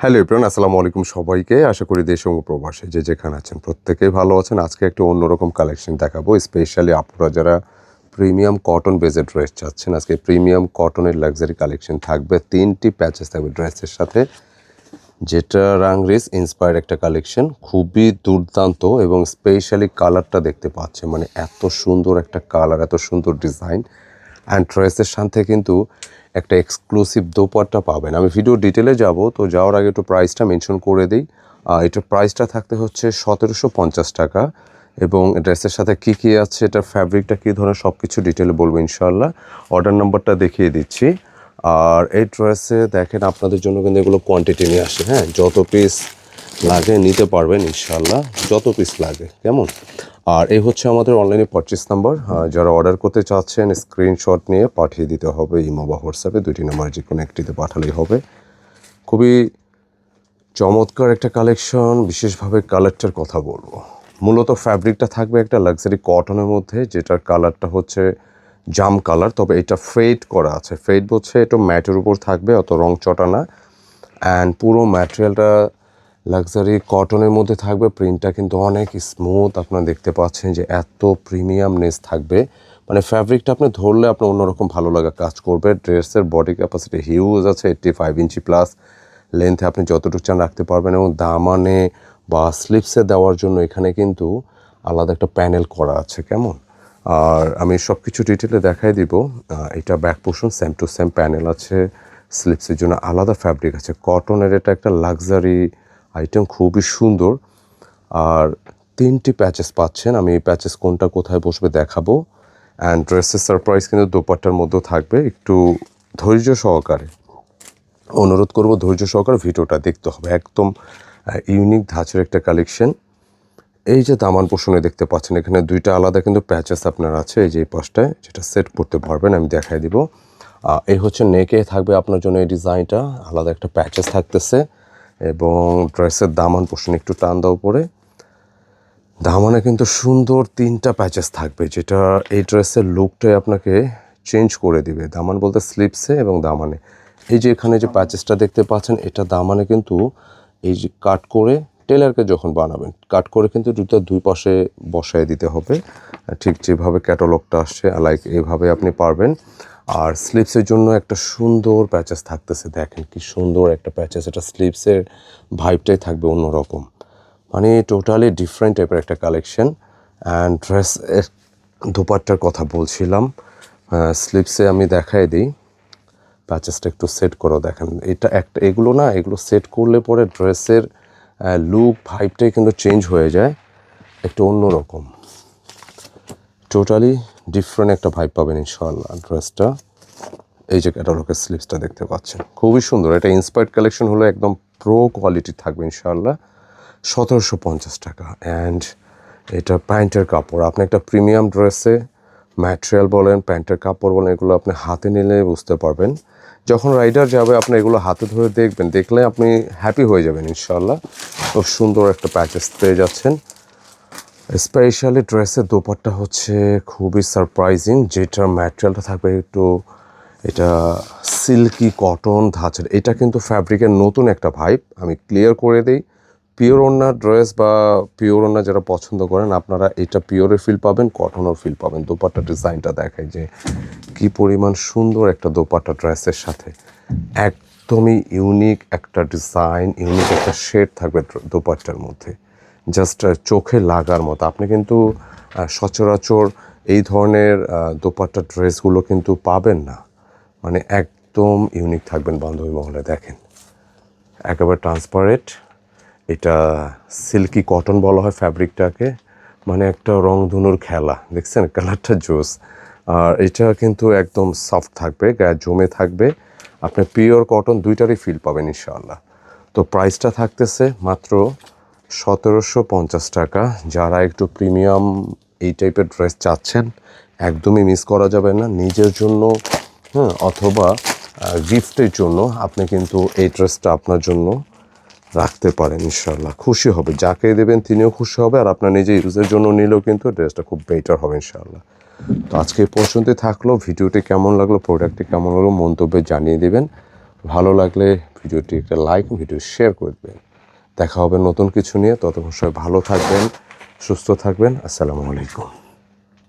Hello Ibran আসসালামু আলাইকুম সবাইকে। আশা করি দেশ এবং প্রবাসে যে যেখানে আছেন প্রত্যেকেই ভালো আছেন। আজকে একটা অন্যরকম কালেকশন দেখাবো স্পেশালি আপনারা যারা প্রিমিয়াম কটন বেজের ড্রেস চাচ্ছেন। আজকে প্রিমিয়াম কটনের লাক্সারি কালেকশন থাকবে। তিনটি প্যাচেস থাকবে ড্রেসের সাথে। যেটা রাংরিস ইন্সপায়ার্ড একটা কালেকশন খুবই দুর্দান্ত এবং স্পেশালি কালারটা দেখতে পাচ্ছে মানে এত সুন্দর একটা কালার এত সুন্দর ডিজাইন অ্যান্ড ড্রেসের সাথে কিন্তু একটা এক্সক্লুসিভ দোপাট্টা পাবেন। আমি ভিডিও ডিটেলে যাব, তো যাওয়ার আগে একটু প্রাইসটা মেনশন করে দিই। এটার প্রাইসটা থাকতে হচ্ছে সতেরোশো পঞ্চাশ টাকা এবং ড্রেসের সাথে কী কী আছে, এটার ফ্যাব্রিকটা কী ধরনের সব কিছু ডিটেলে বলব ইনশাল্লাহ অর্ডার নাম্বারটা দেখিয়ে দিচ্ছি। আর এই ড্রেসে দেখেন, আপনাদের জন্য কিন্তু এগুলো কোয়ান্টিটি নিয়ে আসে হ্যাঁ? যত পিস লাগে, নিতে পারবেন ইনশাল্লাহ যত পিস লাগে, কেমন? আর এই হচ্ছে আমাদের অনলাইনে পারচেস নাম্বার যারা অর্ডার করতে চাচ্ছেন স্ক্রিনশট নিয়ে পাঠিয়ে দিতে হবে ইমো বা হোয়াটসঅ্যাপে, দুইটি নাম্বার যে কোনো একটিতে পাঠালেই হবে। খুবই চমৎকার একটা কালেকশন বিশেষভাবে কালারটার কথা বলব। মূলত ফ্যাব্রিকটা থাকবে একটা লাক্সারি কটনের মধ্যে, যেটার কালারটা হচ্ছে জাম কালার তবে এটা ফেড করা আছে। ফেড বলছে, এটা ম্যাটের উপর থাকবে, অত রং চটা না। অ্যান্ড পুরো ম্যাটেরিয়ালটা লাক্সারি কটনের মধ্যে থাকবে প্রিন্টটা কিন্তু অনেক স্মুথ আপনারা দেখতে পাচ্ছেন যে এত প্রিমিয়ামনেস থাকবে। মানে ফ্যাব্রিকটা আপনি ধরলে আপনার অন্যরকম ভালো লাগা কাজ করবে। ড্রেসের বডি ক্যাপাসিটি হিউজ আছে এইট্টি ফাইভ ইঞ্চি প্লাস লেন্থে আপনি যতটুকু চান রাখতে পারবেন এবং দামানে বা স্লিপসে দেওয়ার জন্য এখানে কিন্তু আলাদা একটা প্যানেল করা আছে, কেমন? আর আমি সব কিছু ডিটেলে দেখাই দিব। এটা back portion same to same panel আছে। স্লিপসের জন্য আলাদা ফ্যাব্রিক আছে। কটনের এটা একটা লাক্সারি আইটেম খুবই সুন্দর। আর তিনটি প্যাচেস পাচ্ছেন। আমি এই প্যাচেস কোনটা কোথায় বসবে দেখাবো। অ্যান্ড ড্রেসের সারপ্রাইজ কিন্তু দোপাট্টার মধ্যেও থাকবে। একটু ধৈর্য সহকারে অনুরোধ করব, ধৈর্য সহকারে ভিডিওটা দেখতে হবে। একদম ইউনিক ধাঁচের একটা কালেকশন এই যে দামান পোষণে দেখতে পাচ্ছেন, এখানে দুইটা আলাদা কিন্তু প্যাচেস আপনার আছে। এই যে এই পাশটায়, যেটা সেট করতে পারবেন, আমি দেখাই দিব। এই হচ্ছে নেকে থাকবে আপনার জন্য এই ডিজাইনটা আলাদা একটা প্যাচেস থাকতেছে। এবং ড্রেসের দামান পোষণ একটু টান দাও পরে। দামানে কিন্তু সুন্দর তিনটা প্যাচেস থাকবে, যেটা এই ড্রেসের লুকটাই আপনাকে চেঞ্জ করে দিবে। দামান বলতে স্লিপসে এবং দামানে। এই যে এখানে যে প্যাচেসটা দেখতে পাচ্ছেন, এটা দামানে কিন্তু এই যে কাট করে টেলারকে যখন বানাবেন কাট করে কিন্তু দুটো দুই পাশে বসায় দিতে হবে। ঠিক যেভাবে ক্যাটালগটা আসছে লাইক এইভাবে আপনি পারবেন। আর স্লিপসের জন্য একটা সুন্দর প্যাচেস থাকতেছে। দেখেন কি সুন্দর একটা প্যাচেস এটা স্লিপসের ভাইবটাই থাকবে অন্যরকম। মানে টোটালি ডিফারেন্ট টাইপের একটা কালেকশন অ্যান্ড ড্রেস দোপাট্টার কথা বলছিলাম। স্লিপসে আমি দেখাই দিই। প্যাচেসটা একটু সেট করো, দেখেন। এটা একটা, এগুলো না, এগুলো সেট করলে পরে ড্রেসের লুক ভাইবটাই কিন্তু চেঞ্জ হয়ে যায়। একটু অন্যরকম। টোটালি ডিফারেন্ট একটা ভাইব পাবেন ইনশাল্লাহ ড্রেসটা এই যে ক্যাটালগের স্লিপসটা দেখতে পাচ্ছেন। খুবই সুন্দর। এটা ইন্সপায়ার্ড কালেকশন হলো একদম প্রো কোয়ালিটি থাকবে ইনশাল্লাহ সতেরোশো পঞ্চাশ টাকা। অ্যান্ড এটা প্যান্টের কাপড়। আপনি একটা প্রিমিয়াম ড্রেসে ম্যাটেরিয়াল বলেন, প্যান্টের কাপড় বলেন, এগুলো আপনি হাতে নিলে বুঝতে পারবেন। যখন রাইডার যাবে, আপনি এগুলো হাতে ধরে দেখবেন। দেখলে আপনি হ্যাপি হয়ে যাবেন ইনশাল্লাহ খুব সুন্দর একটা প্যাচেস পেয়ে যাচ্ছেন। স্পেশালি ড্রেসের দোপাট্টা হচ্ছে খুবই সারপ্রাইজিং যেটার ম্যাটেরিয়ালটা থাকবে একটু, এটা সিল্কি কটন ধাঁচের। এটা কিন্তু ফ্যাব্রিকের নতুন একটা ভাইব আমি ক্লিয়ার করে দিই। পিওর ওনার ড্রেস বা পিওর ওনার যারা পছন্দ করেন, আপনারা এটা পিওরের ফিল পাবেন কটনের ফিল পাবেন। দোপাট্টা ডিজাইনটা দেখায় যে কি পরিমাণ সুন্দর একটা দোপাট্টা ড্রেসের সাথে। একদমই ইউনিক একটা ডিজাইন ইউনিক একটা শেড থাকবে দোপাট্টার মধ্যে। জাস্ট চোখে লাগার মতো। আপনি কিন্তু সচরাচর এই ধরনের দোপাট্টা ড্রেসগুলো কিন্তু পাবেন না। মানে একদম ইউনিক থাকবেন বান্ধবী মহলে, দেখেন। একেবারে ট্রান্সপারেন্ট এটা সিল্কি কটন বলা হয় ফ্যাব্রিকটাকে মানে একটা রংধনুর খেলা, দেখছেন? কালারটা জোস আর এটা কিন্তু একদম সফট থাকবে, গায়ে জমে থাকবে। আপনি পিওর কটন দুইটারই ফিল পাবেন, ইনশাআল্লাহ। তো প্রাইসটা থাকতেছে মাত্র সতেরোশো পঞ্চাশ টাকা। যারা একটু প্রিমিয়াম এই টাইপের ড্রেস চাচ্ছেন, একদমই মিস করা যাবে না। নিজের জন্য হ্যাঁ অথবা গিফটের জন্য আপনি কিন্তু এই ড্রেসটা আপনার জন্য রাখতে পারেন ইনশাল্লাহ খুশি হবে। যাকে দেবেন তিনিও খুশি হবে, আর আপনার নিজে ইউজের জন্য নিলেও কিন্তু ড্রেসটা খুব বেটার হবে ইনশাল্লাহ তো আজকে এই পর্যন্তই থাকল। ভিডিওটি কেমন লাগল প্রোডাক্টটি কেমন লাগল মন্তব্যে জানিয়ে দেবেন। ভালো লাগলে ভিডিওটি একটা লাইক ভিডিও শেয়ার করে দেবেন। দেখা হবে নতুন কিছু নিয়ে। ততক্ষণ সবাই ভালো থাকবেন সুস্থ থাকবেন। আসসালামু আলাইকুম।